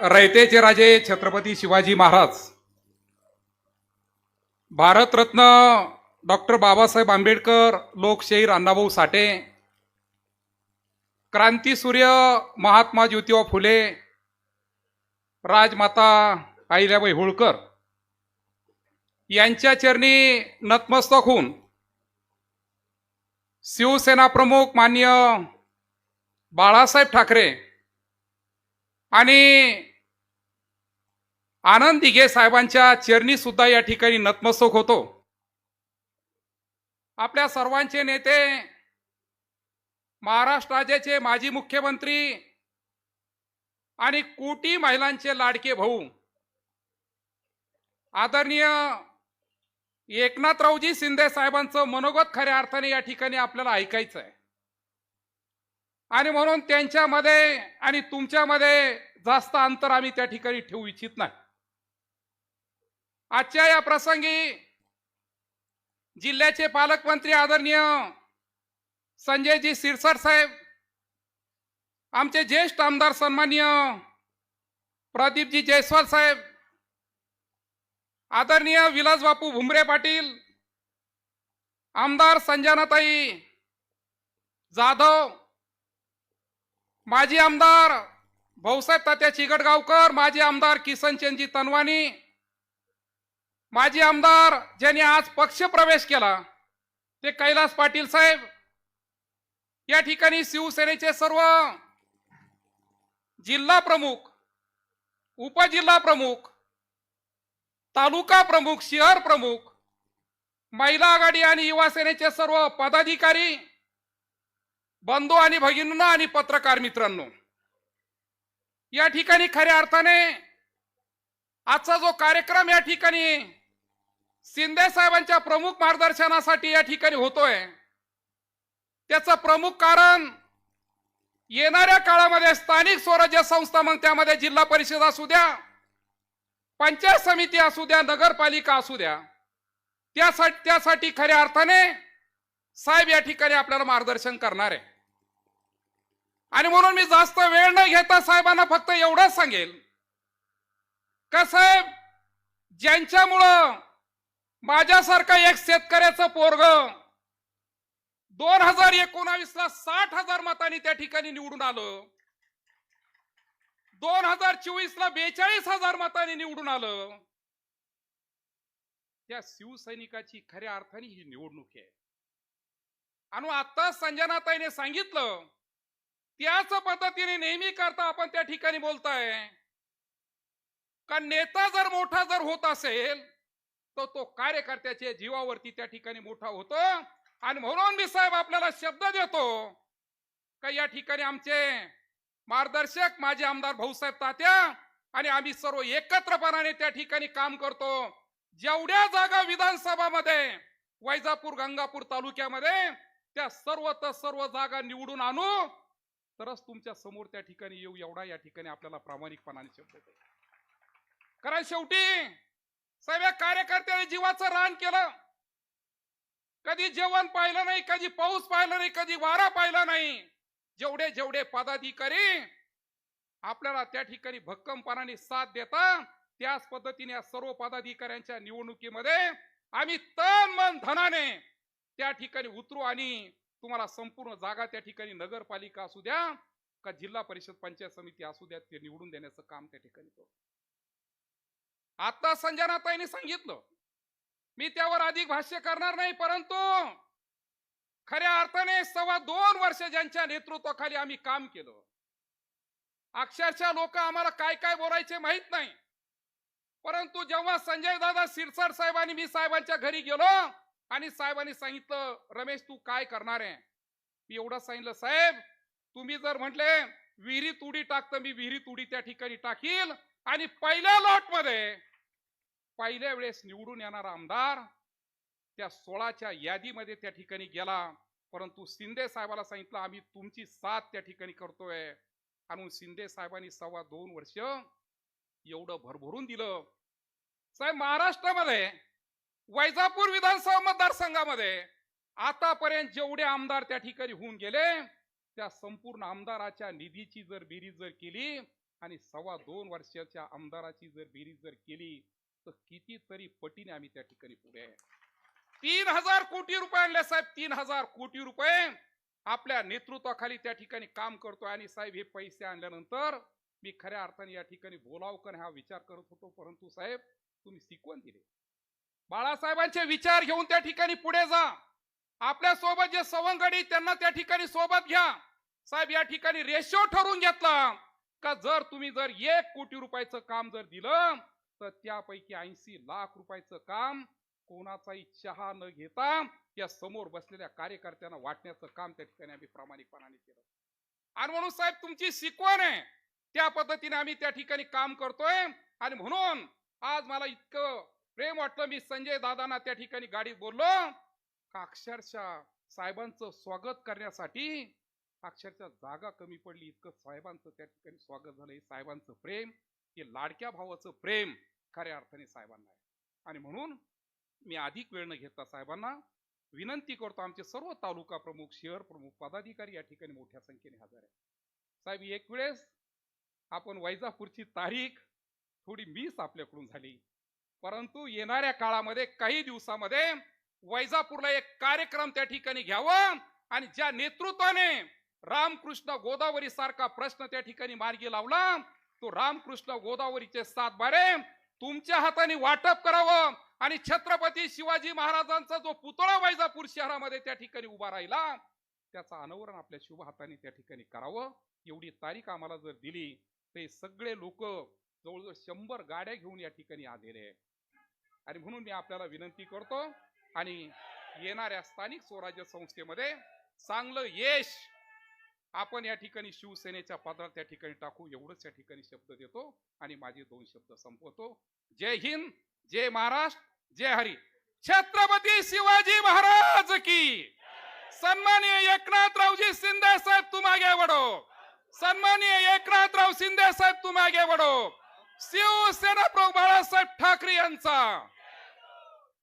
रयतेचे राजे छत्रपती शिवाजी महाराज. भारतरत्न डॉक्टर बाबासाहेब आंबेडकर लोकशाहीर अण्णाभाऊ साठे क्रांतीसूर्य महात्मा ज्योतिबा फुले राजमाता अहिल्याबाई होळकर यांच्या चरणी नतमस्तक होऊन शिवसेना प्रमुख मान्य बाळासाहेब ठाकरे आणि आनंद दिघे साहेबांच्या चरणी सुद्धा या ठिकाणी नतमस्तक होतो. आपल्या सर्वांचे नेते महाराष्ट्र राज्याचे माजी मुख्यमंत्री आणि कोटी महिलांचे लाडके भाऊ. आदरणीय एकनाथरावजी शिंदे साहेबांचं मनोगत खऱ्या अर्थाने या ठिकाणी आपल्याला ऐकायचं आहे आणि म्हणून त्यांच्यामध्ये आणि तुमच्यामध्ये जास्त अंतर आम्ही त्या ठिकाणी ठेवू इच्छित नाही. आजच्या या प्रसंगी जिल्ह्याचे पालकमंत्री आदरणीय संजयजी सिरसर साहेब आमचे ज्येष्ठ आमदार सन्माननीय प्रदीपजी जयस्वाल साहेब आदरणीय विलास बापू भुमरे पाटील आमदार संजनाताई जाधव माजी आमदार भाऊसाहेब तात्या चिगटगावकर माजी आमदार किसनचंदजी तनवानी माजी आमदार ज्यांनी आज पक्ष प्रवेश केला ते कैलास पाटील साहेब. या ठिकाणी शिवसेनेचे सर्व जिल्हा प्रमुख उपजिल्हा प्रमुख तालुका प्रमुख शहर प्रमुख महिला आघाडी आणि युवा सेनेचे सर्व पदाधिकारी बंधू आणि भगिनींना आणि पत्रकार मित्रांनो. या ठिकाणी खऱ्या अर्थाने आजचा जो कार्यक्रम या ठिकाणी शिंदे साहेबांच्या प्रमुख मार्गदर्शनासाठी या ठिकाणी होतोय. त्याचं प्रमुख कारण येणाऱ्या काळामध्ये स्थानिक स्वराज्य संस्था मग त्यामध्ये जिल्हा परिषद असू द्या पंचायत समिती असू द्या नगरपालिका असू द्या त्यासाठी त्यासाठी खऱ्या अर्थाने साहेब या ठिकाणी आपल्याला मार्गदर्शन करणार आहे. आणि म्हणून मी जास्त वेळ न घेता साहेबांना फक्त एवढंच सांगेल. का साहेब ज्यांच्यामुळं माझ्यासारखा एक शेतकऱ्याचं पोरग दोन हजार एकोणावीस ला साठ हजार मतांनी त्या ठिकाणी निवडून आलं. दोन हजार चोवीस ला बेचाळीस हजार मतांनी निवडून आलं. त्या शिवसैनिकाची खऱ्या अर्थाने ही निवडणूक आहे. आणि आता संजनाताईने सांगितलं त्याच पद्धतीने नेहमी करता आपण त्या ठिकाणी बोलताय. का नेता जर मोठा जर होत असेल तर तो कार्यकर्त्याच्या जीवावरती त्या ठिकाणी मोठा होतो. आणि म्हणून मी साहेब आपल्याला शब्द देतो. का या ठिकाणी आमचे मार्गदर्शक माझे आमदार भाऊसाहेब तात्या आणि आम्ही सर्व एकत्रपणाने त्या ठिकाणी काम करतो. जेवढ्या जागा विधानसभामध्ये वैजापूर गंगापूर तालुक्यामध्ये त्या सर्व तर सर्व जागा निवडून आणू तरच तुमच्यासमोर त्या ठिकाणी येऊ एवढा या ठिकाणी आपल्याला प्रामाणिकपणाने शब्द कारण शेवटी साहेब या कार्यकर्त्याने जीवाचं रान केलं. कधी जेवण पाहिलं नाही कधी पाऊस पाहिला नाही कधी वारा पाहिला नाही. जेवढे जेवढे पदाधिकारी आपल्याला त्या ठिकाणी भक्कमपणाने साथ देतात त्याच पद्धतीने या सर्व पदाधिकाऱ्यांच्या निवडणुकीमध्ये आम्ही तन मन धनाने त्या ठिकाणी उतरू आणि तुम्हाला संपूर्ण जागा त्या ठिकाणी नगरपालिका असू द्या का जिल्हा परिषद पंचायत समिती असू द्या ते निवडून देण्याचं काम त्या ठिकाणी करू. आता संजनाताईने सांगितलं. मी त्यावर अधिक भाष्य करणार नाही परंतु खऱ्या अर्थाने सव्वा दोन वर्ष ज्यांच्या नेतृत्वाखाली आम्ही काम केलं. अक्षरशः लोक आम्हाला काय काय बोलायचे माहीत नाही. परंतु जेव्हा संजय दादा सिरसर साहेबांनी मी साहेबांच्या घरी गेलो आणि साहेबांनी सांगितलं रमेश तू काय करणार आहे? मी एवढं सांगितलं साहेब तुम्ही जर म्हटले विहिरीत उडी टाकतं मी विहिरीत उडी त्या ठिकाणी टाकील आणि पहिल्या लॉटमध्ये पहिल्या वेळेस निवडून येणारा आमदार त्या सोळाच्या यादीमध्ये त्या ठिकाणी गेला. परंतु शिंदे साहेबाला सांगितलं आम्ही तुमची साथ त्या ठिकाणी करतोय. आणि शिंदे साहेबांनी सव्वा दोन वर्ष एवढं भरभरून दिलं. साहेब महाराष्ट्रामध्ये वैजापूर विधानसभा मतदारसंघामध्ये आतापर्यंत जेवढे आमदार त्या ठिकाणी होऊन गेले त्या संपूर्ण आमदाराच्या निधीची जर बेरीज जर केली आणि सव्वा दोन वर्षाच्या आमदाराची जर बेरीज जर केली तर कितीतरी पटीने आम्ही त्या ठिकाणी पुढे आहे. तीन हजार कोटी रुपये आणले साहेब तीन हजार कोटी रुपये आपल्या नेतृत्वाखाली त्या ठिकाणी काम करतो आणि साहेब हे पैसे आणल्यानंतर मी खऱ्या अर्थाने या ठिकाणी बोलाव का हा विचार करत होतो. परंतु साहेब तुम्ही शिकवण दिले. बाळासाहेबांचे विचार घेऊन त्या ठिकाणी पुढे जा. आपल्यासोबत जे सवंगडी त्यांना त्या ठिकाणी सोबत घ्या. साहेब या ठिकाणी रेशो ठरवून घेतला. का जर तुम्ही जर एक कोटी रुपयाचं काम जर दिलं तर त्यापैकी ऐंशी लाख रुपयाचं काम कोणाचाही चहा न घेता या समोर बसलेल्या कार्यकर्त्यांना वाटण्याचं काम त्या ठिकाणी आम्ही प्रामाणिकपणाने केलं. आणि म्हणून साहेब तुमची शिकवण आहे. त्या पद्धतीने आम्ही त्या ठिकाणी काम करतोय. आणि म्हणून आज मला इतकं प्रेम वाटलं मी संजय दादांना त्या ठिकाणी गाडीत बोललो. का अक्षरशः साहेबांचं स्वागत करण्यासाठी अक्षरशः जागा कमी पडली. इतकं साहेबांचं त्या ठिकाणी स्वागत झालं. हे साहेबांचं प्रेम की लाडक्या भावाचं प्रेम खऱ्या अर्थाने साहेबांना आहे. आणि म्हणून मी अधिक वेळ न घेता साहेबांना विनंती करतो आमचे सर्व तालुका प्रमुख शहर प्रमुख पदाधिकारी या ठिकाणी मोठ्या संख्येने हजर आहे साहेब एक वेळेस आपण वैजापूरची तारीख थोडी मिस आपल्याकडून झाली. परंतु येणाऱ्या काळामध्ये काही दिवसामध्ये वैजापूरला एक कार्यक्रम त्या ठिकाणी घ्यावा आणि ज्या नेतृत्वाने रामकृष्ण गोदावरी सारखा प्रश्न त्या ठिकाणी मार्गी लावला तो रामकृष्ण गोदावरीचे सात बारे तुमच्या हाताने वाटप करावं. आणि छत्रपती शिवाजी महाराजांचा जो पुतळा वैजापूर शहरामध्ये त्या ठिकाणी उभा राहिला त्याचा अनावरण आपल्या शुभ हाताने त्या ठिकाणी करावं. एवढी तारीख आम्हाला जर दिली ते सगळे लोक जवळजवळ शंभर गाड्या घेऊन या ठिकाणी आलेले. आहे आणि म्हणून मी आपल्याला विनंती करतो आणि येणाऱ्या स्थानिक स्वराज्य संस्थेमध्ये चांगलं यश आपण या ठिकाणी शिवसेनेच्या पात्रात त्या ठिकाणी टाकू एवढंच या ठिकाणी शब्द देतो आणि माझे दोन शब्द संपवतो. जय हिंद जय महाराष्ट्र जय हरी. छत्रपती शिवाजी महाराज की! सन्माननीय एकनाथरावजी शिंदे साहेब तुम्हागे वडो सन्माननीय एकनाथराव शिंदे साहेब तुम्हागे वडो शिवसेना प्रमुख बाळासाहेब ठाकरे यांचा.